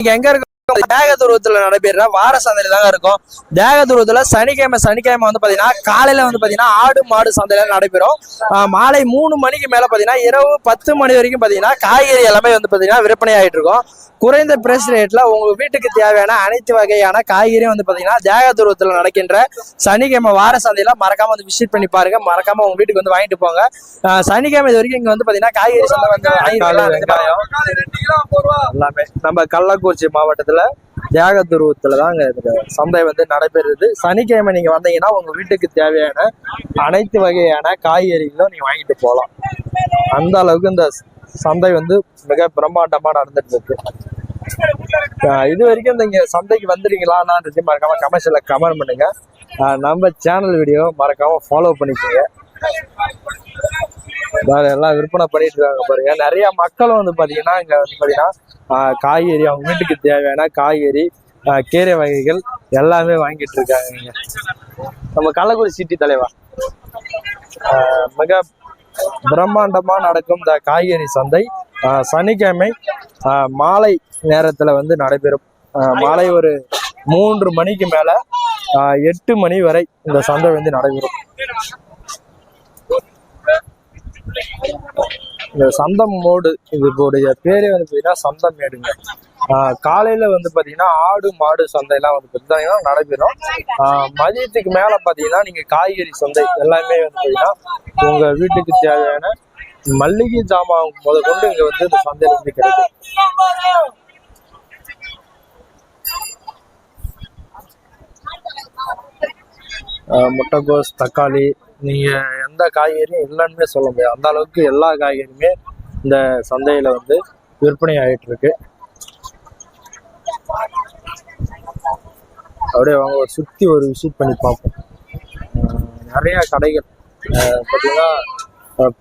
இங்க எங்க தேகதுருவத்துல நடைபெற வார சந்தையில தாங்க இருக்கும். தேகதுருவத்துல சனிக்கிழமை சனிக்கிழமை வந்து பாத்தீங்கன்னா காலையில வந்து பாத்தீங்கன்னா ஆடு மாடு சந்தையில நடைபெறும். மாலை மூணு மணிக்கு மேல பாத்தீங்கன்னா இரவு பத்து மணி வரைக்கும் பாத்தீங்கன்னா காய்கறி எல்லாமே வந்து பாத்தீங்கன்னா விற்பனை ஆயிட்டு இருக்கும். குறைந்த பிரைஸ் ரேட்ல உங்க வீட்டுக்கு தேவையான அனைத்து வகையான காய்கறியும் வந்து பாத்தீங்கன்னா தேகதுருவத்துல நடக்கின்ற சனிக்கிழமை வார சந்தையில மறக்காம வந்து விசிட் பண்ணி பாருங்க. மறக்காம உங்க வீட்டுக்கு வந்து வாங்கிட்டு போங்க. சனிக்கிழமை இது வரைக்கும் இங்க வந்து பாத்தீங்கன்னா காய்கறி சந்தை வந்து எல்லாமே நம்ம கள்ளக்குறிச்சி மாவட்டத்துல தியாக தியாகதுருவத்துல தான் இந்த சந்தை வந்து நடைபெறுது. சனிக்கிழமை நீங்க வந்தீங்கன்னா உங்க வீட்டுக்கு தேவையான அனைத்து வகையான காய்கறிகளும் நீங்கள் வாங்கிட்டு போகலாம். அந்த அளவுக்கு இந்த சந்தை வந்து மிக பிரம்மாண்டமா நடந்துட்டு இருக்கு. இது வரைக்கும் இந்த இங்கே சந்தைக்கு வந்துருக்கீங்களான்னு மறக்காம கமெண்ட்ஸ்ல கமெண்ட் பண்ணுங்க. நம்ம சேனல் வீடியோ மறக்காம ஃபாலோ பண்ணிக்கோங்க. எல்லாம் விற்பனை பண்ணிட்டு இருக்காங்க பாருங்க. நிறைய மக்களும் வந்து பாத்தீங்கன்னா இங்க வந்து பாத்தீங்கன்னா ஆஹ் காய்கறி அவங்க வீட்டுக்கு தேவையான காய்கறி ஆஹ் கீரை வகைகள் எல்லாமே வாங்கிட்டு இருக்காங்க நம்ம கள்ளக்குடி சிட்டி தலைவா ஆஹ் மிக பிரம்மாண்டமா நடக்கும் இந்த காய்கறி சந்தை ஆஹ் சனிக்கிழமை ஆஹ் மாலை நேரத்துல வந்து நடைபெறும். ஆஹ் மாலை ஒரு மூன்று மணிக்கு மேல எட்டு மணி வரை இந்த சந்தை வந்து நடைபெறும். இந்த சந்தம் மோடு இதோடைய பேரே வந்து பார்த்தீங்கன்னா சந்தம் மேடுங்க. காலையில வந்து பாத்தீங்கன்னா ஆடு மாடு சந்தையெல்லாம் வந்து பார்த்தீங்கன்னா நடைபெறும். மதியத்துக்கு மேல பாத்தீங்கன்னா நீங்க காய்கறி சந்தை எல்லாமே வந்து பாத்தீங்கன்னா உங்க வீட்டுக்கு தேவையான மல்லிகை ஜாமான் முத கொண்டு இங்க வந்து இந்த சந்தையில வந்து கிடைக்கும். முட்டைகோஸ் தக்காளி நீங்க எந்த காய்கறியும் இல்லைன்னு சொல்ல முடியாது. அந்த அளவுக்கு எல்லா காய்கறியுமே இந்த சந்தையில வந்து விற்பனை ஆகிட்டு இருக்கு அப்படியே அவங்க சுற்றி சுத்தி ஒரு விசிட் பண்ணி பார்ப்போம். நிறைய கடைகள். பார்த்தீங்கன்னா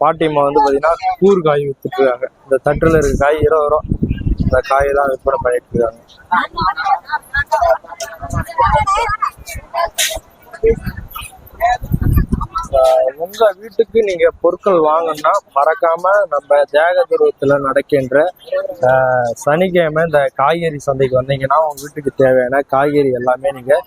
பாட்டியம்மா வந்து பார்த்தீங்கன்னா கூர் காய் வித்துட்டு இருக்காங்க இந்த தட்டில் இருக்க காய் இருபது ரூபா. இந்த காயெல்லாம் விற்பனை பண்ணிட்டு இருக்காங்க உங்க வீட்டுக்கு நீங்க பொருட்கள் வாங்கணும்னா மறக்காம நம்ம தேகதுருவத்துல நடக்கின்ற சனிக்கிழமை இந்த காய்கறி சந்தைக்கு வந்தீங்கன்னா உங்க வீட்டுக்கு தேவையான காய்கறி எல்லாமே நீங்க